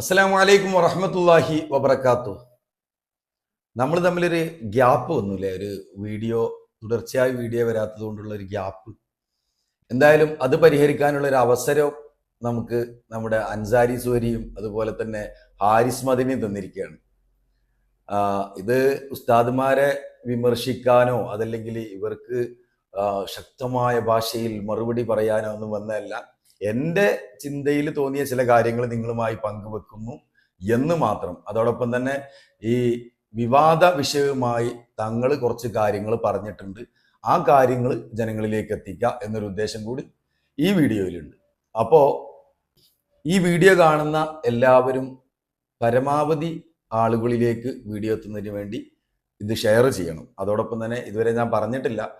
അസ്സലാം വലൈക്കും വറഹമത്തല്ലാഹി വബർക്കാത്തു നമ്മൾ തമ്മിലൊരു ഗ്യാപ്പ് വന്നില്ലേ? ഒരു വീഡിയോ തുടർച്ചയായി വീഡിയോ വരാത്തത് കൊണ്ടുള്ള ഒരു ഗ്യാപ്പ്. എന്തായാലും അത് പരിഹരിക്കാനുള്ള ഒരു അവസരം നമുക്ക് നമ്മുടെ അൻസാരി സൂരിയും അതുപോലെ തന്നെ ഹാരിസ് മദിനിയും തന്നിരിക്കുകയാണ്. ഇത് ഉസ്താദ്മാരെ വിമർശിക്കാനോ അതല്ലെങ്കിൽ ഇവർക്ക് ശക്തമായ ഭാഷയിൽ മറുപടി പറയാനോ ഒന്നും വന്നതല്ല. എന്റെ ചിന്തയിൽ തോന്നിയ ചില കാര്യങ്ങൾ നിങ്ങളുമായി പങ്കുവെക്കുന്നു എന്ന് മാത്രം. അതോടൊപ്പം തന്നെ ഈ വിവാദ വിഷയവുമായി തങ്ങൾ കുറച്ച് കാര്യങ്ങൾ പറഞ്ഞിട്ടുണ്ട്. ആ കാര്യങ്ങൾ ജനങ്ങളിലേക്ക് എത്തിക്കുക എന്നൊരു ഉദ്ദേശം കൂടി ഈ വീഡിയോയിലുണ്ട്. അപ്പോൾ ഈ വീഡിയോ കാണുന്ന എല്ലാവരും പരമാവധി ആളുകളിലേക്ക് വീഡിയോ എത്തുന്നതിന് വേണ്ടി ഇത് ഷെയർ ചെയ്യണം. അതോടൊപ്പം തന്നെ ഇതുവരെ ഞാൻ പറഞ്ഞിട്ടില്ല.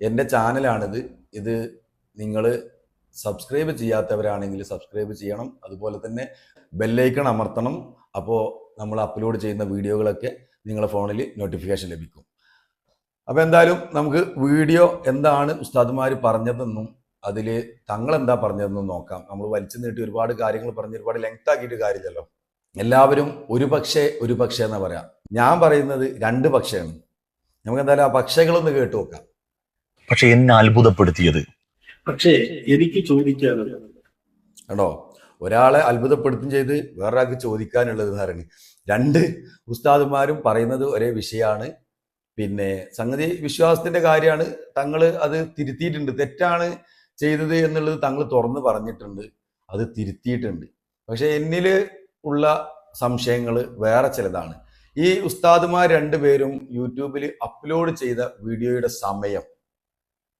എന്റെ ചാനലാണിത്. ഇത് നിങ്ങൾ സബ്സ്ക്രൈബ് ചെയ്യാത്തവരാണെങ്കിൽ സബ്സ്ക്രൈബ് ചെയ്യണം. അതുപോലെ തന്നെ ബെല്ലൈക്കൺ അമർത്തണം. അപ്പോൾ നമ്മൾ അപ്ലോഡ് ചെയ്യുന്ന വീഡിയോകളൊക്കെ നിങ്ങളുടെ ഫോണിൽ നോട്ടിഫിക്കേഷൻ ലഭിക്കും. അപ്പോൾ എന്തായാലും നമുക്ക് വീഡിയോ എന്താണ് ഉസ്താദുമാർ പറഞ്ഞതെന്നും അതിൽ തങ്ങൾ എന്താ പറഞ്ഞതെന്നും നോക്കാം. നമ്മൾ വലിച്ചു നീട്ടി ഒരുപാട് കാര്യങ്ങൾ പറഞ്ഞ് ഒരുപാട് ലെങ്ത് ആക്കിയിട്ട് കാര്യമില്ലല്ലോ. എല്ലാവരും ഒരു പക്ഷേ ഒരു പക്ഷേ എന്നാ പറയാം. ഞാൻ പറയുന്നത് രണ്ട് പക്ഷയാണ് നമുക്ക് എന്തായാലും ആ പക്ഷകളൊന്ന് കേട്ടു നോക്കാം. പക്ഷെ എന്നെ അത്ഭുതപ്പെടുത്തിയത് പക്ഷേ എനിക്ക് ചോദിക്കാനുള്ളത്. ആണോ? ഒരാളെ അത്ഭുതപ്പെടുത്തും ചെയ്ത് വേറൊരാൾക്ക് ചോദിക്കാനുള്ളത് പറയുന്നത് രണ്ട് ഉസ്താദുമാരും പറയുന്നത് ഒരേ വിഷയമാണ്. പിന്നെ സംഗതി വിശ്വാസത്തിന്റെ കാര്യമാണ്. തങ്ങൾ അത് തിരുത്തിയിട്ടുണ്ട്. തെറ്റാണ് ചെയ്തത് എന്നുള്ളത് തങ്ങൾ തുറന്ന് പറഞ്ഞിട്ടുണ്ട്. അത് തിരുത്തിയിട്ടുണ്ട്. പക്ഷെ എന്നിൽ ഉള്ള സംശയങ്ങൾ വേറെ ചിലതാണ്. ഈ ഉസ്താദുമാർ രണ്ടുപേരും യൂട്യൂബിൽ അപ്ലോഡ് ചെയ്ത വീഡിയോയുടെ സമയം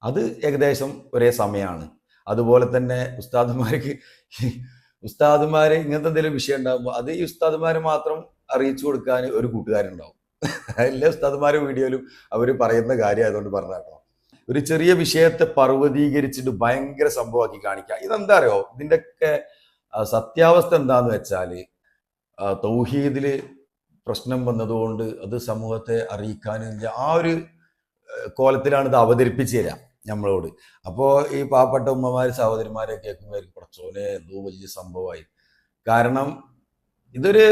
അത് ഏകദേശം ഒരേ സമയമാണ് അതുപോലെ തന്നെ ഉസ്താദുമാർക്ക് ഉസ്താദുമാർ ഇങ്ങനത്തെ എന്തെങ്കിലും വിഷയം ഉണ്ടാകുമ്പോൾ അത് ഈ ഉസ്താദുമാരെ മാത്രം അറിയിച്ചു കൊടുക്കാൻ ഒരു കൂട്ടുകാരുണ്ടാവും. എല്ലാ ഉസ്താദുമാരും വീഡിയോയിലും അവർ പറയുന്ന കാര്യം ആയതുകൊണ്ട് പറഞ്ഞാട്ടോ ഒരു ചെറിയ വിഷയത്തെ പർവതീകരിച്ചിട്ട് ഭയങ്കര സംഭവമാക്കി കാണിക്കുക ഇതെന്താ അറിയോ? ഇതിന്റെയൊക്കെ സത്യാവസ്ഥ എന്താന്ന് വെച്ചാൽ തൗഹീദിൽ പ്രശ്നം വന്നതുകൊണ്ട് അത് സമൂഹത്തെ അറിയിക്കാനും ആ ഒരു കോലത്തിലാണ് ഇത് അവതരിപ്പിച്ചു തരാം. നമ്മളോട്. അപ്പോൾ ഈ പാവപ്പെട്ട ഉമ്മമാർ സഹോദരിമാരെ കേൾക്കുമ്പോൾ കുറച്ചോനെ എന്തോ വലിയ സംഭവമായി. കാരണം ഇതൊരു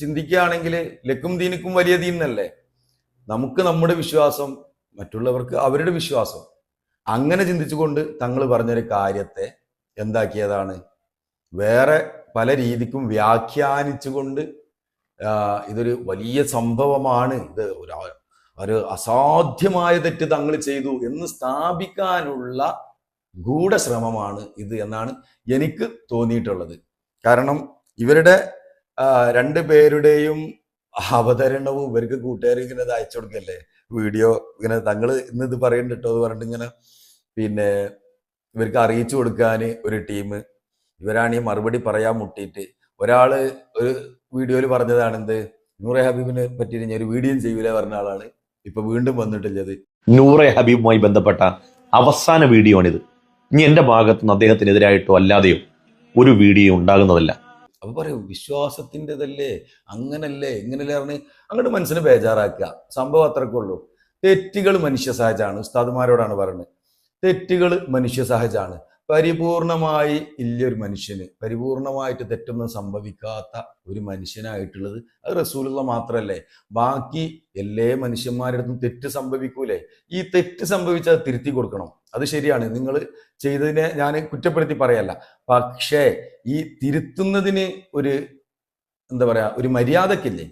ചിന്തിക്കുകയാണെങ്കിൽ ലക്കും ദീനിക്കും വലിയ ദീൻ എന്നല്ലേ നമുക്ക് നമ്മുടെ വിശ്വാസം മറ്റുള്ളവർക്ക് അവരുടെ വിശ്വാസം. അങ്ങനെ ചിന്തിച്ചുകൊണ്ട് തങ്ങൾ പറഞ്ഞൊരു കാര്യത്തെ എന്താക്കിയതാണ്? വേറെ പല രീതിക്കും വ്യാഖ്യാനിച്ചുകൊണ്ട് ഇതൊരു വലിയ സംഭവമാണ് ഇത്. ഒരു ഒരു അസാധ്യമായ തെറ്റ് തങ്ങൾ ചെയ്തു എന്ന് സ്ഥാപിക്കാനുള്ള ഗൂഢശ്രമമാണ് ഇത് എന്നാണ് എനിക്ക് തോന്നിയിട്ടുള്ളത്. കാരണം ഇവരുടെ രണ്ടു പേരുടെയും അവതരണവും ഇവർക്ക് കൂട്ടുകാർ ഇങ്ങനെ അയച്ചു കൊടുക്കല്ലേ? വീഡിയോ ഇങ്ങനെ തങ്ങൾ ഇന്ന് ഇത് പറയുന്നുണ്ട് കേട്ടോ എന്ന് പറഞ്ഞിട്ട് ഇങ്ങനെ പിന്നെ ഇവർക്ക് അറിയിച്ചു കൊടുക്കാൻ ഒരു ടീം. ഇവരാണ് ഈ മറുപടി പറയാൻ മുട്ടിയിട്ട്. ഒരാൾ ഒരു വീഡിയോയിൽ പറഞ്ഞതാണ് എന്ത്? നൂറെ ഹബീബിനെ പറ്റി ഞാൻ ഒരു വീഡിയോ ചെയ്യൂല പറഞ്ഞ ആളാണ്. ഇപ്പൊ വീണ്ടും വന്നിട്ടില്ലത്. നൂറെ ഹബീബുമായി ബന്ധപ്പെട്ട അവസാന വീഡിയോ ആണിത് ഇനി എന്റെ ഭാഗത്തു നിന്ന് അദ്ദേഹത്തിനെതിരായിട്ടോ അല്ലാതെയോ ഒരു വീഡിയോ ഉണ്ടാകുന്നതല്ല. അപ്പൊ പറയൂ വിശ്വാസത്തിന്റെതല്ലേ? അങ്ങനല്ലേ? ഇങ്ങനല്ലേ പറഞ്ഞ് അങ്ങോട്ട് മനസ്സിന് ബേജാറാക്കുക. സംഭവം അത്രക്കേ ഉള്ളൂ. തെറ്റുകൾ മനുഷ്യ സഹജമാണ് ഉസ്താദുമാരോടാണ് പറയുന്നത് തെറ്റുകൾ മനുഷ്യ സഹജമാണ് പരിപൂർണമായി ഇല്ല ഒരു മനുഷ്യന് പരിപൂർണമായിട്ട് തെറ്റൊന്നും സംഭവിക്കാത്ത ഒരു മനുഷ്യനായിട്ടുള്ളത് അത് റസൂലുള്ള മാത്രല്ലേ? ബാക്കി എല്ലാ മനുഷ്യന്മാരുടെ അടുത്തും തെറ്റ് സംഭവിക്കൂലേ? ഈ തെറ്റ് സംഭവിച്ചാൽ തിരുത്തി കൊടുക്കണം. അത് ശരിയാണ്. നിങ്ങൾ ചെയ്തതിനെ ഞാൻ കുറ്റപ്പെടുത്തി പറയല്ല. പക്ഷേ ഈ തിരുത്തുന്നതിന് ഒരു എന്താ പറയാ ഒരു മര്യാദക്കില്ലേ?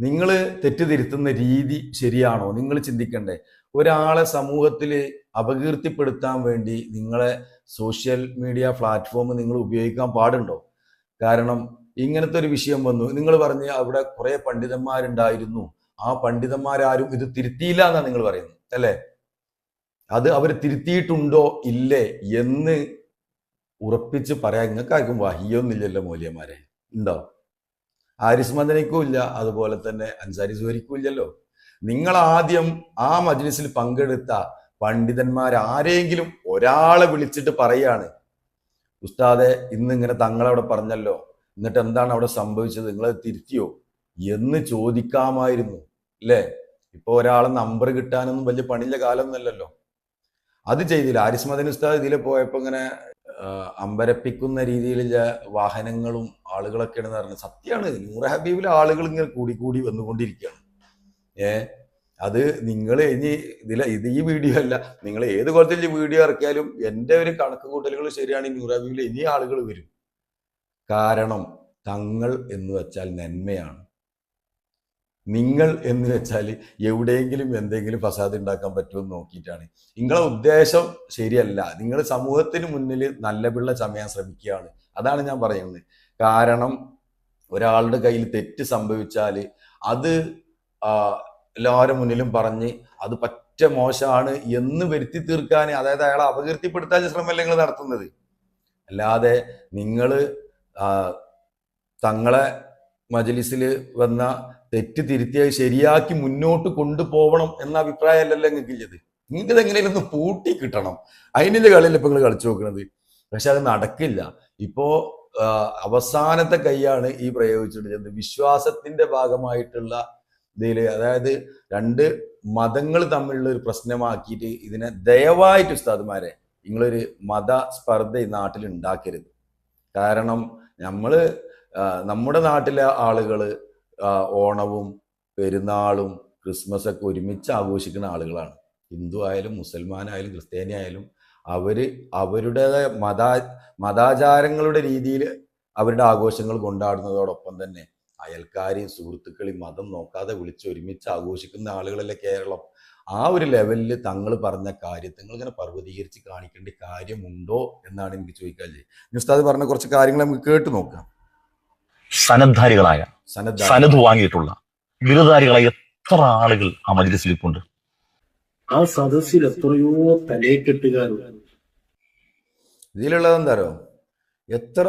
നിങ്ങൾ തെറ്റ് തിരുത്തുന്ന രീതി ശരിയാണോ? നിങ്ങൾ ചിന്തിക്കണ്ടേ. ഒരാളെ സമൂഹത്തിൽ അപകീർത്തിപ്പെടുത്താൻ വേണ്ടി നിങ്ങളെ സോഷ്യൽ മീഡിയ പ്ലാറ്റ്ഫോം നിങ്ങൾ ഉപയോഗിക്കാൻ പാടുണ്ടോ? കാരണം ഇങ്ങനത്തെ ഒരു വിഷയം വന്നു. നിങ്ങൾ പറഞ്ഞ് അവിടെ കുറെ പണ്ഡിതന്മാരുണ്ടായിരുന്നു. ആ പണ്ഡിതന്മാരാരും ഇത് തിരുത്തിയില്ല എന്നാണ് നിങ്ങൾ പറയുന്നത് അല്ലേ? അത് അവർ തിരുത്തിയിട്ടുണ്ടോ ഇല്ലേ എന്ന് ഉറപ്പിച്ച് പറയാൻ നിങ്ങൾക്ക് ആർക്കും വഹിയൊന്നുമില്ലല്ലോ മൂല്യന്മാരെ. ഉണ്ടോ? ആരിസ്മന്ദനയ്ക്കും ഇല്ല അതുപോലെ തന്നെ അൻസാരി സുഹരിക്കും ഇല്ലല്ലോ. നിങ്ങൾ ആദ്യം ആ മജ്ലിസിൽ പങ്കെടുത്ത പണ്ഡിതന്മാർ ആരെങ്കിലും ഒരാളെ വിളിച്ചിട്ട് പറയാണ് ഉസ്താദെ ഇന്ന് ഇങ്ങനെ തങ്ങളവിടെ പറഞ്ഞല്ലോ എന്നിട്ട് എന്താണ് അവിടെ സംഭവിച്ചത്? നിങ്ങൾ തിരുത്തിയോ? എന്ന് ചോദിക്കാമായിരുന്നു അല്ലേ? ഇപ്പൊ ഒരാളെ നമ്പർ കിട്ടാനൊന്നും വലിയ പണിയില്ല കാലമൊന്നുമല്ലല്ലോ അത് ചെയ്തില്ല. ആരിസ്മദൻ ഉസ്താദ് ഇതിൽ പോയപ്പോ ഇങ്ങനെ അമ്പരപ്പിക്കുന്ന രീതിയിലുള്ള വാഹനങ്ങളും ആളുകളൊക്കെയാണെന്ന് പറഞ്ഞത്. സത്യമാണ് നൂറ് ഹബീബിലെ ആളുകൾ ഇങ്ങനെ കൂടി കൂടി വന്നുകൊണ്ടിരിക്കുകയാണ്. ഏ അത് നിങ്ങൾ ഇനി ഇതില ഇത് ഈ വീഡിയോ അല്ല. നിങ്ങൾ ഏത് കോലത്തിൽ വീഡിയോ ഇറക്കിയാലും എന്റെ ഒരു കണക്ക് കൂട്ടലുകൾ ശരിയാണ്. ഈ ഹബീബിൽ ഇനി ആളുകൾ വരും. കാരണം തങ്ങൾ എന്ന് വെച്ചാൽ നന്മയാണ്. നിങ്ങൾ എന്ന് വെച്ചാൽ എവിടെയെങ്കിലും എന്തെങ്കിലും ഫസാദ് ഉണ്ടാക്കാൻ പറ്റുമെന്ന് നോക്കിയിട്ടാണ്. നിങ്ങളെ ഉദ്ദേശം ശരിയല്ല. നിങ്ങൾ സമൂഹത്തിന് മുന്നിൽ നല്ല പിള്ള ചമയാൻ ശ്രമിക്കുകയാണ്. അതാണ് ഞാൻ പറയുന്നത്. കാരണം ഒരാളുടെ കയ്യിൽ തെറ്റ് സംഭവിച്ചാൽ അത് ആ, എല്ലാവരുടെ മുന്നിലും പറഞ്ഞ് അത് പറ്റ മോശമാണ് എന്ന് വരുത്തി തീർക്കാൻ അതായത് അയാളെ അപകീർത്തിപ്പെടുത്താൻ ശ്രമമല്ല നിങ്ങൾ നടത്തുന്നത്? അല്ലാതെ നിങ്ങൾ തങ്ങളെ മജലിസിൽ വന്ന തെറ്റ് തിരുത്തിയായി ശരിയാക്കി മുന്നോട്ട് കൊണ്ടുപോകണം എന്ന അഭിപ്രായമല്ലല്ലോ നിങ്ങൾക്ക് ഇല്ലത് നിങ്ങൾക്ക് ഇതെങ്ങനെയും ഒന്ന് പൂട്ടി കിട്ടണം. അതിന്റെ കളിയിൽ ഇപ്പൊ നിങ്ങൾ കളിച്ചു നോക്കുന്നത്. പക്ഷെ അത് നടക്കില്ല. ഇപ്പോ അവസാനത്തെ കൈയാണ് ഈ പ്രയോഗിച്ചിട്ടുള്ളത്. വിശ്വാസത്തിന്റെ ഭാഗമായിട്ടുള്ള ഇതിൽ അതായത് രണ്ട് മതങ്ങൾ തമ്മിലുള്ള ഒരു പ്രശ്നമാക്കിയിട്ട് ഇതിനെ ദയവായിട്ട് ഉസ്താദ്മാരെ നിങ്ങളൊരു മത സ്പർദ്ധ ഈ നാട്ടിൽ ഉണ്ടാക്കരുത്. കാരണം നമ്മൾ നമ്മുടെ നാട്ടിലെ ആളുകൾ ഓണവും പെരുന്നാളും ക്രിസ്മസ് ഒക്കെ ഒരുമിച്ച് ആഘോഷിക്കുന്ന ആളുകളാണ്. ഹിന്ദു ആയാലും മുസൽമാനായാലും ക്രിസ്ത്യാനി ആയാലും അവർ അവരുടേതായ മതാ മതാചാരങ്ങളുടെ രീതിയിൽ അവരുടെ ആഘോഷങ്ങൾ കൊണ്ടാടുന്നതോടൊപ്പം തന്നെ അയൽക്കാരെയും സുഹൃത്തുക്കളെയും മതം നോക്കാതെ വിളിച്ച് ഒരുമിച്ച് ആഘോഷിക്കുന്ന ആളുകളല്ലേ കേരളം. ആ ഒരു ലെവലിൽ തങ്ങൾ പറഞ്ഞ കാര്യത്തെ നിങ്ങൾ ഇങ്ങനെ പർവതീകരിച്ച് കാണിക്കേണ്ട കാര്യമുണ്ടോ എന്നാണ് എനിക്ക് ചോദിക്കാൻ ഉസ്താദ് പറഞ്ഞ കുറച്ച് കാര്യങ്ങൾ നമുക്ക് കേട്ട് നോക്കാം. സനദ്ധാരികളായ സനദ് വാങ്ങിയിട്ടുള്ള ബിരുദധാരികളായ എത്ര ആളുകൾ ആ മജ്ലിസിൽ ആ സദസ്സിൽ എത്രയോ തലേക്കെട്ടുകാരുണ്ട് ഇതിലുള്ളത് എന്താ എത്ര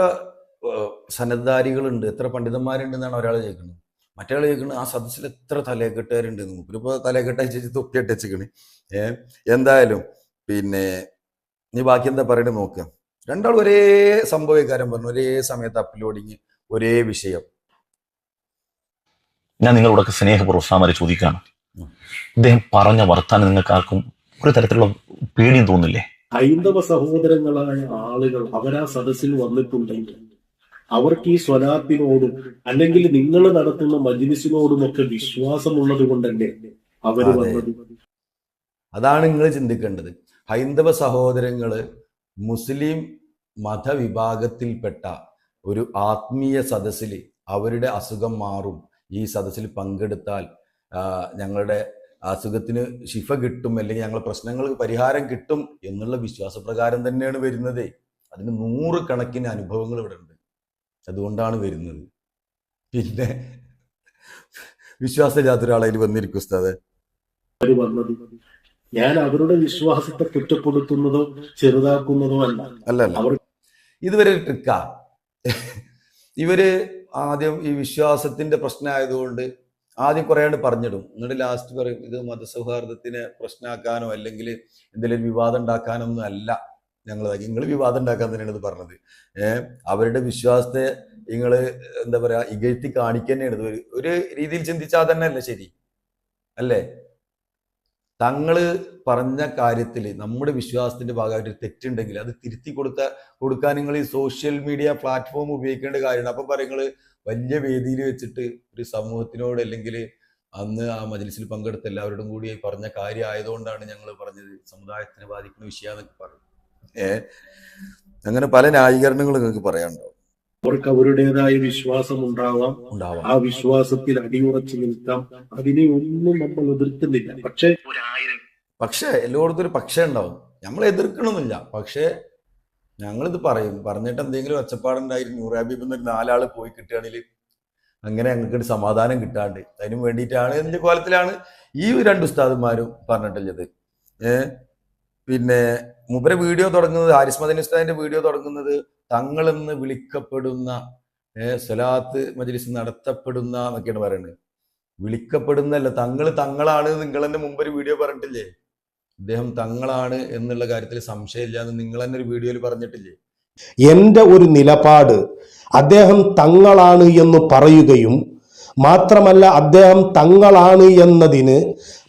സന്നദ്ധാരികളുണ്ട് എത്ര പണ്ഡിതന്മാരുണ്ട് എന്നാണ് ഒരാൾ ചോദിക്കുന്നത് മറ്റേ ചോദിക്കുന്നത് ആ സദസ്സിൽ എത്ര തലയെക്കെട്ടുകാരുണ്ട് മൂപ്പരിപ്പോ തലയെക്കെട്ട ചേച്ചി തൊപ്പിയിട്ട് വെച്ചിക്കണ്. ഏ എന്തായാലും പിന്നെ നീ ബാക്കി എന്താ പറയണത് നോക്കുക രണ്ടാൾ ഒരേ സംഭവക്കാരൻ പറഞ്ഞു ഒരേ സമയത്ത് അപ്ലോഡിങ് ഒരേ വിഷയം. ഞാൻ നിങ്ങളോടൊക്കെ സ്നേഹപൂർവം സാമാരെ ചോദിക്കുകയാണ് അദ്ദേഹം പറഞ്ഞ വർത്താനം നിങ്ങൾക്ക് ആർക്കും ഒരു തരത്തിലുള്ള പേടിയും തോന്നില്ലേ? ഹൈന്ദവ സഹോദരങ്ങളായ ആളുകൾ അവരാ സദസ്സിൽ വന്നിട്ടുണ്ടെങ്കിൽ അവർക്ക് ഈ സ്വലാത്തിനോടും അല്ലെങ്കിൽ നിങ്ങൾ നടത്തുന്ന മജ്ലിസിനോടുമൊക്കെ വിശ്വാസമുള്ളത് കൊണ്ടല്ലേ അവർ അതെ. വന്നത്? അതാണ് നിങ്ങൾ ചിന്തിക്കേണ്ടത്. ഹൈന്ദവ സഹോദരങ്ങൾ മുസ്ലിം മതവിഭാഗത്തിൽപ്പെട്ട ഒരു ആത്മീയ സദസ്സിൽ അവരുടെ അസുഖം മാറും. ഈ സദസ്സിൽ പങ്കെടുത്താൽ ഞങ്ങളുടെ അസുഖത്തിന് ശിഫ കിട്ടും അല്ലെങ്കിൽ ഞങ്ങളുടെ പ്രശ്നങ്ങൾക്ക് പരിഹാരം കിട്ടും എന്നുള്ള വിശ്വാസപ്രകാരം തന്നെയാണ് വരുന്നത്. അതിന് നൂറുകണക്കിന് അനുഭവങ്ങൾ ഇവിടെ ഉണ്ട്. അതുകൊണ്ടാണ് വരുന്നത്. പിന്നെ വിശ്വാസമില്ലാത്ത ഒരാളതിൽ വന്നിരിക്കും ഉസ്താദ്. വന്നത് ഞാൻ അവരുടെ വിശ്വാസത്തെ കുറ്റപ്പെടുത്തുന്നതോ ചെറുതാക്കുന്നതോ അല്ല. അല്ല അവർ ഇതുവരെ ട്രിക്കാ ഇവർ ആദ്യം ഈ വിശ്വാസത്തിന്റെ പ്രശ്നമായതുകൊണ്ട് ആദ്യം കുറേയാണ്ട് പറഞ്ഞിടും. എന്നിട്ട് ലാസ്റ്റ് പറയും ഇത് മതസൗഹാർദ്ദത്തിനെ പ്രശ്നമാക്കാനോ അല്ലെങ്കിൽ എന്തെങ്കിലും വിവാദം ഉണ്ടാക്കാനോ ഒന്നും അല്ല. ഞങ്ങൾ നിങ്ങൾ വിവാദം ഉണ്ടാക്കാൻ തന്നെയാണ് ഇത് പറഞ്ഞത്. ഏഹ് അവരുടെ വിശ്വാസത്തെ നിങ്ങൾ എന്താ പറയാ ഇകഴ്ത്തി കാണിക്കുക തന്നെയാണ് ഇത് ഒരു- രീതിയിൽ ചിന്തിച്ചാൽ തന്നെ അല്ലേ ശരി? അല്ലേ? തങ്ങൾ പറഞ്ഞ കാര്യത്തിൽ നമ്മുടെ വിശ്വാസത്തിന്റെ ഭാഗമായിട്ട് തെറ്റുണ്ടെങ്കിൽ അത് തിരുത്തി കൊടുത്ത കൊടുക്കാൻ നിങ്ങൾ ഈ സോഷ്യൽ മീഡിയ പ്ലാറ്റ്ഫോം ഉപയോഗിക്കേണ്ട കാര്യമാണ്. അപ്പൊ പറയുന്നത് വലിയ വേദിയിൽ വെച്ചിട്ട് ഒരു സമൂഹത്തിനോട് അല്ലെങ്കിൽ അന്ന് ആ മജലിസിൽ പങ്കെടുത്ത എല്ലാവരോടും കൂടി പറഞ്ഞ കാര്യം ആയതുകൊണ്ടാണ് ഞങ്ങൾ പറഞ്ഞത് സമുദായത്തിനെ ബാധിക്കുന്ന വിഷയമെന്നൊക്കെ പറഞ്ഞു ഏ? അങ്ങനെ പല ന്യായീകരണങ്ങളും നിങ്ങൾക്ക് പറയാനുണ്ടാവും അവർക്ക് അവരുടേതായ വിശ്വാസം ഉണ്ടാവാം. ഉണ്ടാവാം. ആ വിശ്വാസത്തിൽ അടിയുറച്ചു നിൽക്കാം. അതിനെ ഒന്നും നമ്മൾ എതിർക്കുന്നില്ല. പക്ഷേ പക്ഷേ എല്ലായിടത്തും ഒരു പക്ഷേ ഉണ്ടാവും. നമ്മൾ എതിർക്കണമെന്നില്ല പക്ഷേ ഞങ്ങളിത് പറയും. പറഞ്ഞിട്ട് എന്തെങ്കിലും ഒച്ചപ്പാടുണ്ടായിരുന്നു നൂറ് ഹബീബ് എന്നൊരു നാലാൾ പോയി കിട്ടുകയാണെങ്കിൽ അങ്ങനെ ഞങ്ങൾക്ക് ഒരു സമാധാനം കിട്ടാണ്ട്. അതിനു വേണ്ടിയിട്ടാണ് എന്റെ കോലത്തിലാണ് ഈ രണ്ട് ഉസ്താദന്മാരും പറഞ്ഞിട്ടുള്ളത്. ഏ? പിന്നെ മുബര വീഡിയോ തുടങ്ങുന്നത് ഹാരിസ് മദനി ഉസ്താദിന്റെ വീഡിയോ തുടങ്ങുന്നത് തങ്ങളെന്ന് വിളിക്കപ്പെടുന്ന സ്വലാത്ത് മജ്ലിസ് നടത്തപ്പെടുന്ന എന്നൊക്കെയാണ് പറയുന്നത്. വിളിക്കപ്പെടുന്നല്ല തങ്ങൾ തങ്ങളാണ് നിങ്ങൾ തന്നെ മുമ്പ് ഒരു വീഡിയോ പറഞ്ഞിട്ടില്ലേ? അദ്ദേഹം തങ്ങളാണ് എന്നുള്ള കാര്യത്തിൽ സംശയമില്ല എന്ന് നിങ്ങൾ തന്നെ ഒരു വീഡിയോയിൽ പറഞ്ഞിട്ടില്ലേ? എന്റെ ഒരു നിലപാട് അദ്ദേഹം തങ്ങളാണ് എന്ന് പറയുകയും മാത്രമല്ല അദ്ദേഹം തങ്ങളാണ് എന്നതിന്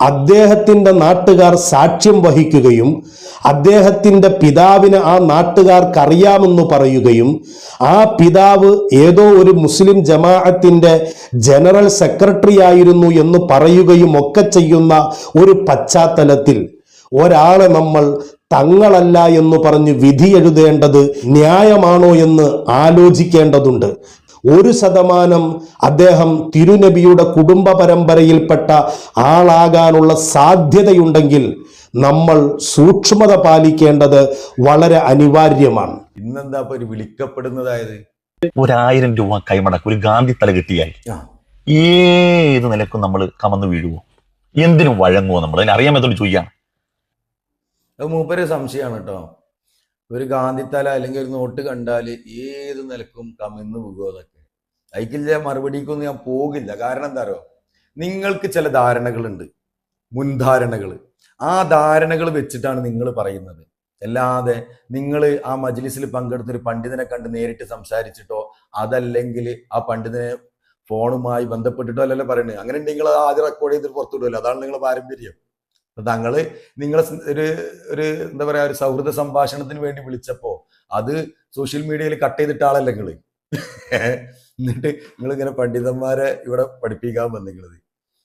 അദ്ദേഹത്തിന്റെ നാട്ടുകാർ സാക്ഷ്യം വഹിക്കുകയും അദ്ദേഹത്തിന്റെ പിതാവിന് ആ നാട്ടുകാർക്കറിയാമെന്ന് പറയുകയും ആ പിതാവ് ഏതോ ഒരു മുസ്ലിം ജമാഅത്തിന്റെ ജനറൽ സെക്രട്ടറി ആയിരുന്നു എന്ന് പറയുകയും ഒക്കെ ചെയ്യുന്ന ഒരു പശ്ചാത്തലത്തിൽ ഒരാളെ നമ്മൾ തങ്ങളല്ല എന്ന് പറഞ്ഞ് വിധി എഴുതേണ്ടത് ന്യായമാണോ എന്ന് ആലോചിക്കേണ്ടതുണ്ട്. ഒരു ശതമാനം അദ്ദേഹം തിരുനബിയുടെ കുടുംബ പരമ്പരയിൽപ്പെട്ട ആളാകാനുള്ള സാധ്യതയുണ്ടെങ്കിൽ നമ്മൾ സൂക്ഷ്മത പാലിക്കേണ്ടത് വളരെ അനിവാര്യമാണ്. ഇന്നെന്താ ഒരു വിളിക്കപ്പെടുന്നതായത്? ഒരായിരം രൂപ കൈമടക്ക് ഒരു ഗാന്ധി തല കിട്ടിയാൽ ഏത് നിലക്കും നമ്മൾ കമന്ന് വീഴുവോ? എന്തിനും വഴങ്ങുവോ നമ്മൾ? അതിനറിയാൻ പറ്റുള്ളൂ ചോദിക്കാം അത് മൂപ്പര് സംശയമാണ് കേട്ടോ. ഒരു ഗാന്ധിത്തല അല്ലെങ്കിൽ ഒരു നോട്ട് കണ്ടാൽ ഏത് നിലക്കും കമിന്ന് പോകുമെന്നൊക്കെ അയക്കില്ല മറുപടിക്കൊന്നും ഞാൻ പോകില്ല. കാരണം എന്താ അറിയോ? നിങ്ങൾക്ക് ചില ധാരണകളുണ്ട്. മുൻധാരണകൾ. ആ ധാരണകൾ വെച്ചിട്ടാണ് നിങ്ങൾ പറയുന്നത്. അല്ലാതെ നിങ്ങൾ ആ മജ്ലിസിൽ പങ്കെടുത്തൊരു പണ്ഡിതനെ കണ്ട് നേരിട്ട് സംസാരിച്ചിട്ടോ അതല്ലെങ്കിൽ ആ പണ്ഡിതനെ ഫോണുമായി ബന്ധപ്പെട്ടിട്ടോ അല്ലല്ലോ പറയുന്നത്. അങ്ങനെ നിങ്ങൾ ആദ്യം റെക്കോർഡ് ചെയ്തിട്ട് പുറത്തുവിടുമല്ലോ അതാണ് നിങ്ങളുടെ പാരമ്പര്യം. തങ്ങൾ നിങ്ങളെ ഒരു ഒരു എന്താ പറയാ ഒരു സൗഹൃദ സംഭാഷണത്തിന് വേണ്ടി വിളിച്ചപ്പോ അത് സോഷ്യൽ മീഡിയയിൽ കട്ട് ചെയ്തിട്ട ആളല്ല നിങ്ങൾ? എന്നിട്ട് നിങ്ങൾ ഇങ്ങനെ പണ്ഡിതന്മാരെ ഇവിടെ പഠിപ്പിക്കാൻ വന്നിങ്ങളത്.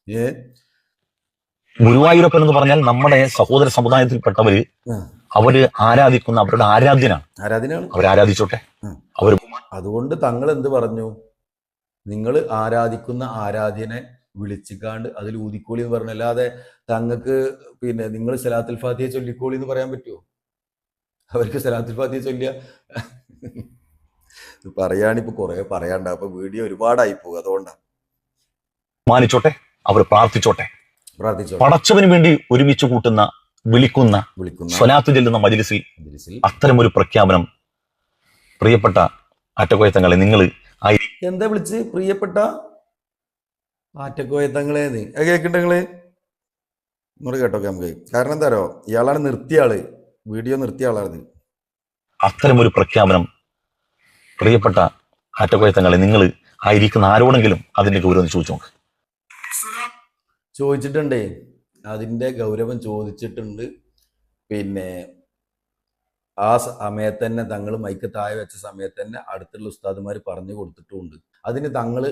ഏ? ഗുരുവായൂരപ്പൻ എന്ന് പറഞ്ഞാൽ നമ്മുടെ സഹോദര സമുദായത്തിൽപ്പെട്ടവര് അവർ ആരാധിക്കുന്ന അവരുടെ ആരാധ്യനാണ്. ആരാധനയാണ്. അവർ ആരാധിച്ചോട്ടെ? അവർ അതുകൊണ്ട് തങ്ങൾ എന്ത് പറഞ്ഞു? നിങ്ങൾ ആരാധിക്കുന്ന ആരാധ്യനെ വിളിച്ചിക്കാണ്ട് അതിൽ ഊതിക്കോളി എന്ന് പറഞ്ഞു. അല്ലാതെ തങ്ങൾക്ക് പിന്നെ നിങ്ങൾ സലാത്തുൽ ഫാത്തിയെ ചൊല്ലിക്കോളി എന്ന് പറയാൻ പറ്റുമോ അവർക്ക് സലാത്തുൽ ഫാത്തിയെ ചൊല്ലിയ. ഇത് പറയാണിപ്പോ കുറെ പറയാണ്ട അപ്പൊ വീഡിയോ ഒരുപാടായി പോകും. അതുകൊണ്ടാണ് മാനിച്ചോട്ടെ. അവർ പ്രാർത്ഥിച്ചോട്ടെ. പ്രാർത്ഥിച്ചോ പടച്ചവന് വേണ്ടി ഒരുമിച്ച് കൂട്ടുന്ന വിളിക്കുന്ന വിളിക്കുന്ന സ്വലാത്ത് ചെല്ലുന്ന മജിലിസിൽ അത്തരം ഒരു പ്രഖ്യാപനം പ്രിയപ്പെട്ട അറ്റകോയത്തങ്ങളെ നിങ്ങൾ എന്താ വിളിച്ച് പ്രിയപ്പെട്ട ആറ്റക്കോയത്തങ്ങളേന്ന് അത് കേൾക്കണ്ട നിങ്ങൾ? ഇങ്ങോട്ട് കേട്ടോക്കെ നമുക്ക്. കാരണം എന്താരോ ഇയാളാണ് നിർത്തിയ ആൾ. വീഡിയോ നിർത്തിയ ആളാണ് ഒരു പ്രഖ്യാപനം പ്രിയപ്പെട്ട ആറ്റക്കോയ തങ്ങളെ നിങ്ങൾ ആയിരിക്കുന്ന ആരോടെങ്കിലും അതിന്റെ ഗൗരവം ചോദിച്ചു നോക്ക്. ചോദിച്ചിട്ടുണ്ടേ. അതിന്റെ ഗൗരവം ചോദിച്ചിട്ടുണ്ട്. പിന്നെ ആ സമയത്ത് തന്നെ തങ്ങൾ മൈക്ക് താഴെ വെച്ച സമയത്ത് തന്നെ അടുത്തുള്ള ഉസ്താദുമാർ പറഞ്ഞു കൊടുത്തിട്ടുമുണ്ട് അതിന് തങ്ങൾ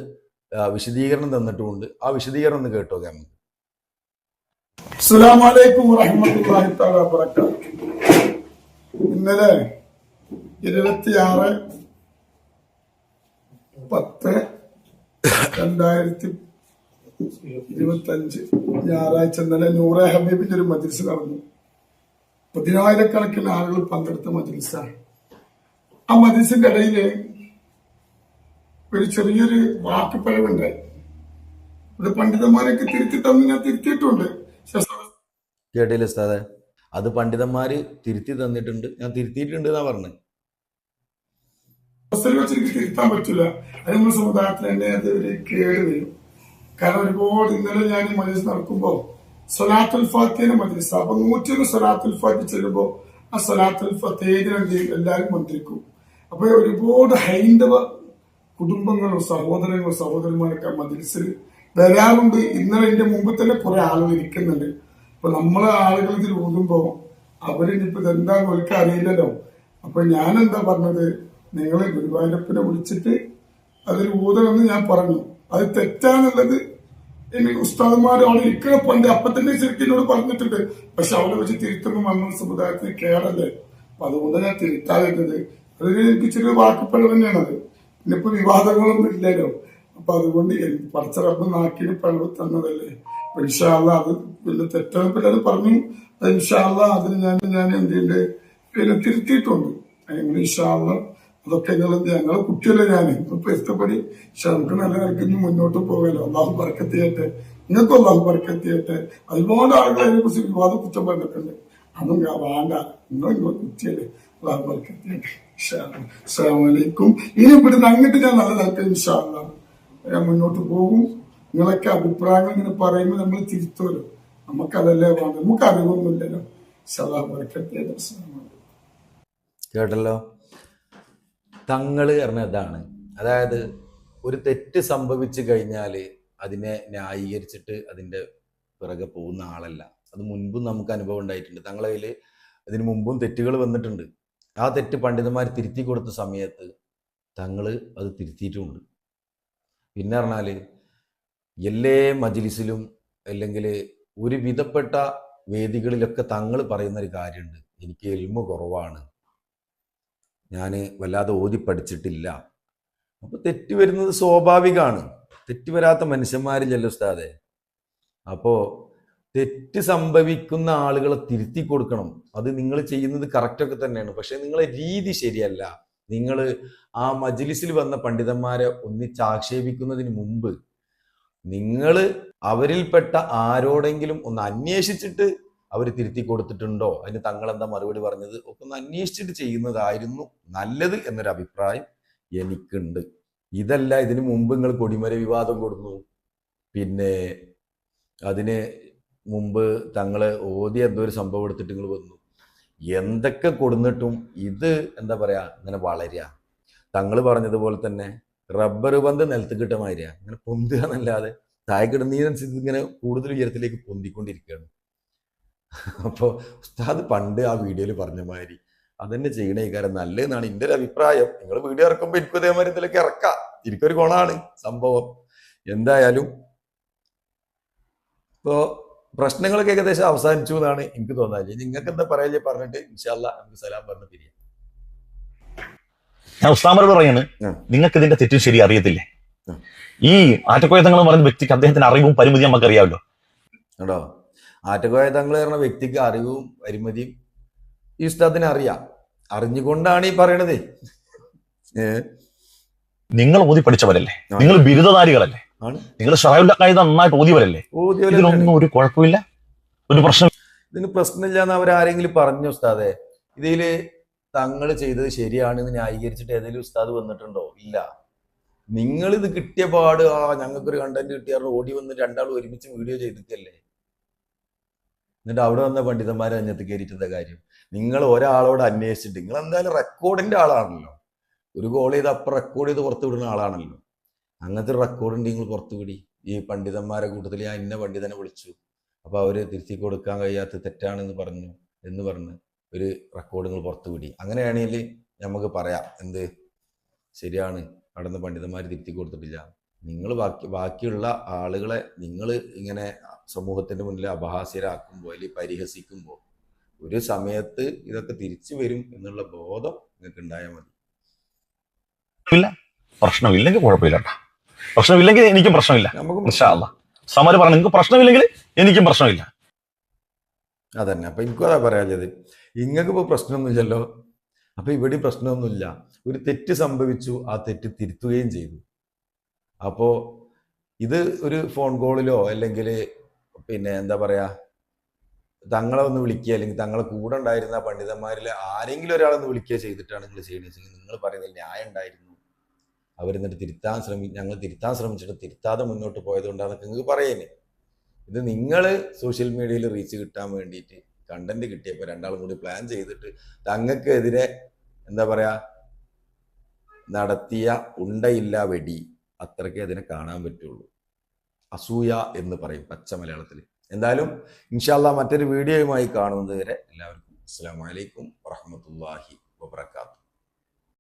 വിശദീകരണം തന്നിട്ടുമുണ്ട്. ആ വിശദീകരണം ഒന്ന് കേട്ടോ വബറകാത്ത് ഇന്നലെ ഇരുപത്തിയാറ് പത്ത് രണ്ടായിരത്തി ഇരുപത്തി അഞ്ച് ഞായറാഴ്ച ഇന്നലെ നൂറെ ഹബീബിന്റെ ഒരു മജ്ലിസ് നടന്നു. പതിനായിരക്കണക്കിന് ആളുകൾ പങ്കെടുത്ത മജ്ലിസാണ്. ആ മജ്ലിസിന്റെ ഇടയിൽ ഒരു ചെറിയൊരു വാക്കുപ്പഴവുണ്ടായി അത് പണ്ഡിതന്മാരൊക്കെ തിരുത്തി തന്നു ഞാൻ തിരുത്തിയിട്ടുണ്ട്. കേട്ടില്ല ഉസ്താദെ? അത് പണ്ഡിതന്മാര് തിരുത്തി തന്നിട്ടുണ്ട്. ഞാൻ തിരുത്തിയിട്ടുണ്ട് എന്നാ പറഞ്ഞത് തിരുത്താൻ പറ്റില്ല അത് നമ്മുടെ സമുദായത്തിന് തന്നെ അത് ഒരു കേട് വരും. കാരണം ഒരുപാട് ഇന്നലെ ഞാൻ ഈ മജലിസ് നടക്കുമ്പോ സൊലാത്തുൽ ഫാത്തിയുടെ മജലിസ് അപ്പൊ നൂറ്റൊന്ന് സൊലാത്തുൽ ഫാത്തി ചെല്ലുമ്പോ ആ സൊലാത്തുൽ ഫത്തേജിനെ എല്ലാവരും മന്ത്രിക്കും. അപ്പൊ ഒരുപാട് ഹൈന്ദവ കുടുംബങ്ങളും സഹോദരങ്ങളോ സഹോദരന്മാരൊക്കെ മജിൽസിൽ വരാറുണ്ട്. ഇന്നലെ എന്റെ മുമ്പ് തന്നെ കുറെ ആളുകൾ ഇരിക്കുന്നുണ്ട്. അപ്പൊ നമ്മളെ ആളുകൾ ഇതിൽ ഊതുമ്പോ അവരിനിപ്പോ ഇതെന്താന്ന് അവർക്ക് അറിയില്ലല്ലോ. അപ്പൊ ഞാൻ എന്താ പറഞ്ഞത്? നിങ്ങൾ ഗുരുവായൂരപ്പനെ വിളിച്ചിട്ട് അതിൽ ഊതണമെന്ന് ഞാൻ പറഞ്ഞു. അത് തെറ്റാന്നുള്ളത് ഇനി ഉസ്താദന്മാർ അവിടെ ഇരിക്കണ പണ്ട് അപ്പൊ തന്നെ ശരിക്കും എന്നോട് പറഞ്ഞിട്ടുണ്ട്. പക്ഷെ അവിടെ വെച്ച് തിരുത്തുമ്പോൾ നമ്മൾ സമുദായത്തിന് കേടല്ലേ? അപ്പൊ അതുകൊണ്ട് ഞാൻ തിരുത്താതിരുന്നത്. അതിന് എനിക്ക് ചെറിയ വാക്കുപ്പഴ തന്നെയാണത് പിന്നെ ഇപ്പൊ വിവാദങ്ങളൊന്നും ഇല്ലല്ലോ. അപ്പൊ അതുകൊണ്ട് എനിക്ക് പടച്ച റബ്ബ് നാക്കിന് പഴവ് തന്നതല്ലേ. അപ്പൊ ഇൻഷാല്ല അത് പിന്നെ തെറ്റാണ് പിന്നെ അത് പറഞ്ഞു. അത് ഇൻഷാല്ല അതിന് ഞാൻ ഞാൻ എന്ത് ചെയ്യുന്നുണ്ട് പിന്നെ തിരുത്തിയിട്ടുണ്ട്. അങ്ങനെ ഇൻഷാല്ല അതൊക്കെ ഞങ്ങൾ ഞങ്ങളെ കുട്ടിയല്ലേ ഞാൻ ഇപ്പൊ ഇഷ്ടപ്പെടി നമുക്ക് നല്ല നിലയ്ക്ക് ഇനി മുന്നോട്ട് പോകലോ. അള്ളാഹു പറക്കെത്തിയട്ടെ ഇങ്ങനത്തെ അള്ളാഹു പറക്കത്ത് ചെയ്യട്ടെ ഒരുപാട് ആളുകൾ അതിനെ കുറിച്ച് വിവാദ കുറ്റം പറഞ്ഞിട്ടുണ്ട്. അതും വേണ്ട. നിങ്ങൾ ഇങ്ങോട്ട് കുട്ടിയല്ലേ അസ്സലാമലൈക്കും. ഇനി ഇവിടുന്ന് അങ്ങോട്ട് ഞാൻ നല്ല താല്പര്യം ഇൻഷാല്ല ഞാൻ മുന്നോട്ട് പോകും. നിങ്ങളൊക്കെ അഭിപ്രായങ്ങൾ ഇങ്ങനെ പറയുമ്പോൾ നമ്മൾ തിരുത്തോലോ നമുക്കതല്ലേ വേണ്ട നമുക്ക് അറിവൊന്നുമില്ലല്ലോ. കേട്ടല്ലോ? തങ്ങൾ പറഞ്ഞ ഇതാണ് അതായത് ഒരു തെറ്റ് സംഭവിച്ചു കഴിഞ്ഞാൽ അതിനെ ന്യായീകരിച്ചിട്ട് അതിന്റെ പിറകെ പോകുന്ന ആളല്ല. അത് മുൻപും നമുക്ക് അനുഭവം ഉണ്ടായിട്ടുണ്ട്. തങ്ങളെ ഇതിനു മുമ്പും തെറ്റുകൾ വന്നിട്ടുണ്ട്. ആ തെറ്റ് പണ്ഡിതന്മാർ തിരുത്തി കൊടുത്ത സമയത്ത് തങ്ങൾ അത് തിരുത്തിയിട്ടുമുണ്ട് പിന്നെ പറഞ്ഞാൽ എല്ലാ മജിലിസിലും അല്ലെങ്കിൽ ഒരു വിധപ്പെട്ട വേദികളിലൊക്കെ തങ്ങൾ പറയുന്ന ഒരു കാര്യമുണ്ട് എനിക്ക് എൽമ കുറവാണ്. ഞാൻ വല്ലാതെ ഓതി പഠിച്ചിട്ടില്ല അപ്പോൾ തെറ്റ് വരുന്നത് സ്വാഭാവികമാണ് തെറ്റ് വരാത്ത മനുഷ്യന്മാരില്ലല്ലോ ഉസ്താദെ. അപ്പോൾ തെറ്റ് സംഭവിക്കുന്ന ആളുകളെ തിരുത്തി കൊടുക്കണം. അത് നിങ്ങൾ ചെയ്യുന്നത് കറക്റ്റൊക്കെ തന്നെയാണ്. പക്ഷെ നിങ്ങളെ രീതി ശരിയല്ല. നിങ്ങൾ ആ മജ്ലിസിൽ വന്ന പണ്ഡിതന്മാരെ ഒന്നിച്ച് ആക്ഷേപിക്കുന്നതിന് മുമ്പ് നിങ്ങൾ അവരിൽപ്പെട്ട ആരോടെങ്കിലും ഒന്ന് അന്വേഷിച്ചിട്ട് അവർ തിരുത്തി കൊടുത്തിട്ടുണ്ടോ? അതിന് തങ്ങൾ എന്താ മറുപടി പറഞ്ഞത്? ഒക്കെ ഒന്ന് അന്വേഷിച്ചിട്ട് ചെയ്യുന്നതായിരുന്നു നല്ലത് എന്നൊരു അഭിപ്രായം എനിക്കുണ്ട്. ഇതല്ല ഇതിനു മുമ്പ് നിങ്ങൾ കൊടിമര വിവാദം കൊടുന്നു. പിന്നെ അതിന് മുമ്പ് തങ്ങൾ ഓതി എന്തോ ഒരു സംഭവം എടുത്തിട്ട് നിങ്ങൾ വന്നു. എന്തൊക്കെ കൊടുന്നിട്ടും ഇത് എന്താ പറയുക ഇങ്ങനെ വളരുക തങ്ങൾ പറഞ്ഞതുപോലെ തന്നെ റബ്ബർ പന്ത് നിലത്ത് കിട്ട മാതിരിയാ. ഇങ്ങനെ പൊന്തുക എന്നല്ലാതെ താഴെ കിടന്നതിനനുസരിച്ച് ഇങ്ങനെ കൂടുതൽ ഉയരത്തിലേക്ക് പൊന്തിക്കൊണ്ടിരിക്കുകയാണ്. അപ്പോൾ ഉസ്താദ് പണ്ട് ആ വീഡിയോയിൽ പറഞ്ഞ മാതിരി അതന്നെ ചെയ്യണേ കാര്യം നല്ലതെന്നാണ് എന്റെ ഒരു അഭിപ്രായം. നിങ്ങൾ വീഡിയോ ഇറക്കുമ്പോൾ എനിക്കും അതേമാതിരി ഇതിലേക്ക് ഇറക്കാം. എനിക്കൊരു ഗുണമാണ് സംഭവം. എന്തായാലും ഇപ്പോൾ പ്രശ്നങ്ങളൊക്കെ ഏകദേശം അവസാനിച്ചു എന്നാണ് എനിക്ക് തോന്നാൽ നിങ്ങൾക്ക് എന്താ പറയാ പറഞ്ഞിട്ട് ഇൻഷാല്ല നമുക്ക് സലാം പറഞ്ഞ് തിരിയാം. ഞാൻ ഉസ്താമരോട് പറയാണ് നിങ്ങൾക്ക് ഇതിന്റെ തെറ്റും ശരി അറിയത്തില്ലേ? ഈ ആറ്റക്കോയതങ്ങൾ എന്ന് പറയുന്ന വ്യക്തിക്ക് അദ്ദേഹത്തിന്റെ അറിവും പരിമിതിയും നമുക്ക് അറിയാമല്ലോ കേട്ടോ ആറ്റക്കോയതങ്ങൾ പറഞ്ഞ വ്യക്തിക്ക് അറിവും പരിമിതിയും ഈ ഉസ്താദിനെ അറിയാം. അറിഞ്ഞുകൊണ്ടാണ് ഈ പറയണത്. നിങ്ങൾ ഓതി പഠിച്ചവരല്ലേ നിങ്ങൾ ബിരുദധാരികളല്ലേ? നിങ്ങൾ ഷറായുൽ നന്നായിട്ട് ഓതി വരല്ലേ? ഇതിനൊന്നും ഒരു കുഴപ്പമില്ല. ഒരു പ്രശ്നം ഇതിന് പ്രശ്നമില്ല എന്ന് അവരാരെങ്കിലും പറഞ്ഞു ഉസ്താദെ? ഇതിൽ തങ്ങൾ ചെയ്തത് ശരിയാണെന്ന് ന്യായീകരിച്ചിട്ട് ഏതെങ്കിലും ഉസ്താദ് വന്നിട്ടുണ്ടോ? ഇല്ല. നിങ്ങൾ ഇത് കിട്ടിയ പാട് ആ ഞങ്ങൾക്കൊരു കണ്ടന്റ് കിട്ടിയ ഓടി വന്ന് രണ്ടാൾ ഒരുമിച്ച് വീഡിയോ ചെയ്തിട്ടല്ലേ? എന്നിട്ട് അവിടെ വന്ന പണ്ഡിതന്മാരെ അഞ്ഞത്ത് കയറിയിട്ടുള്ള കാര്യം? നിങ്ങൾ ഒരാളോട് അന്വേഷിച്ചിട്ട് നിങ്ങൾ എന്തായാലും റെക്കോർഡിന്റെ ആളാണല്ലോ. ഒരു കോൾ ചെയ്ത് അപ്പം റെക്കോർഡ് ചെയ്ത് പുറത്തു വിടുന്ന ആളാണല്ലോ. അങ്ങനത്തെ ഒരു റെക്കോർഡ് ഉണ്ട് നിങ്ങൾ പുറത്തു വിടി. ഈ പണ്ഡിതന്മാരെ കൂട്ടത്തിൽ ഞാൻ ഇന്ന പണ്ഡിതനെ വിളിച്ചു. അപ്പോൾ അവർ തിരുത്തി കൊടുക്കാൻ കഴിയാത്ത തെറ്റാണെന്ന് പറഞ്ഞു എന്ന് പറഞ്ഞ് ഒരു റെക്കോർഡ് നിങ്ങൾ പുറത്തു വിടി. അങ്ങനെയാണെങ്കിൽ നമുക്ക് പറയാം എന്ത്? ശരിയാണ് അവിടുന്ന് പണ്ഡിതന്മാർ തിരുത്തി കൊടുത്തിട്ടില്ല. നിങ്ങൾ ബാക്കി ബാക്കിയുള്ള ആളുകളെ നിങ്ങൾ ഇങ്ങനെ സമൂഹത്തിന്റെ മുന്നിൽ അപഹാസ്യരാക്കുമ്പോൾ അല്ലെങ്കിൽ പരിഹസിക്കുമ്പോൾ ഒരു സമയത്ത് ഇതൊക്കെ തിരിച്ചു വരും എന്നുള്ള ബോധം നിങ്ങൾക്ക് ഉണ്ടായാൽ മതി. പ്രശ്നമില്ലെങ്കിൽ കുഴപ്പമില്ല പ്രശ്നമില്ലെങ്കിൽ എനിക്കും പ്രശ്നമില്ല. നമുക്കും ഇൻഷാ അല്ലാ സമര് പറഞ്ഞു നിങ്ങൾക്ക് പ്രശ്നമില്ലെങ്കിൽ എനിക്കും പ്രശ്നമില്ല. അതന്നെ. അപ്പൊ എനിക്കും അതാ പറയാൻ ചെയ്ത് ഇങ്ങക്ക് ഇപ്പൊ പ്രശ്നമൊന്നുമില്ലല്ലോ. അപ്പൊ ഇവിടെ പ്രശ്നമൊന്നുമില്ല. ഒരു തെറ്റ് സംഭവിച്ചു ആ തെറ്റ് തിരുത്തുകയും ചെയ്തു. അപ്പോ ഇത് ഒരു ഫോൺ കോളിലോ അല്ലെങ്കിൽ പിന്നെ എന്താ പറയാ തങ്ങളെ ഒന്ന് വിളിക്കുക അല്ലെങ്കിൽ തങ്ങളെ കൂടെ ഉണ്ടായിരുന്ന പണ്ഡിതന്മാരിൽ ആരെങ്കിലും ഒരാളൊന്ന് വിളിക്കുക ചെയ്തിട്ടാണ് നിങ്ങൾ ചെയ്യുന്നത്. നിങ്ങൾ പറയുന്നത് ന്യായം ഉണ്ടായിരുന്നു. അവരെന്നിട്ട് തിരുത്താൻ ശ്രമി ഞങ്ങൾ തിരുത്താൻ ശ്രമിച്ചിട്ട് തിരുത്താതെ മുന്നോട്ട് പോയത് കൊണ്ടാണ് നിങ്ങൾക്ക് പറയുന്നേ. ഇത് നിങ്ങൾ സോഷ്യൽ മീഡിയയിൽ റീച്ച് കിട്ടാൻ വേണ്ടിയിട്ട് കണ്ടന്റ് കിട്ടിയപ്പോൾ രണ്ടാളും കൂടി പ്ലാൻ ചെയ്തിട്ട് തങ്ങൾക്കെതിരെ എന്താ പറയുക നടത്തിയ ഉണ്ടയില്ല വെടി അത്രയ്ക്ക് അതിനെ കാണാൻ പറ്റുള്ളൂ. അസൂയ എന്ന് പറയും പച്ച മലയാളത്തിൽ എന്തായാലും ഇൻഷാല്ല മറ്റൊരു വീഡിയോയുമായി കാണുന്നത് വരെ എല്ലാവർക്കും അസ്സാം വലൈക്കും വറഹമത്തല്ലാഹി വബർക്കാത്തു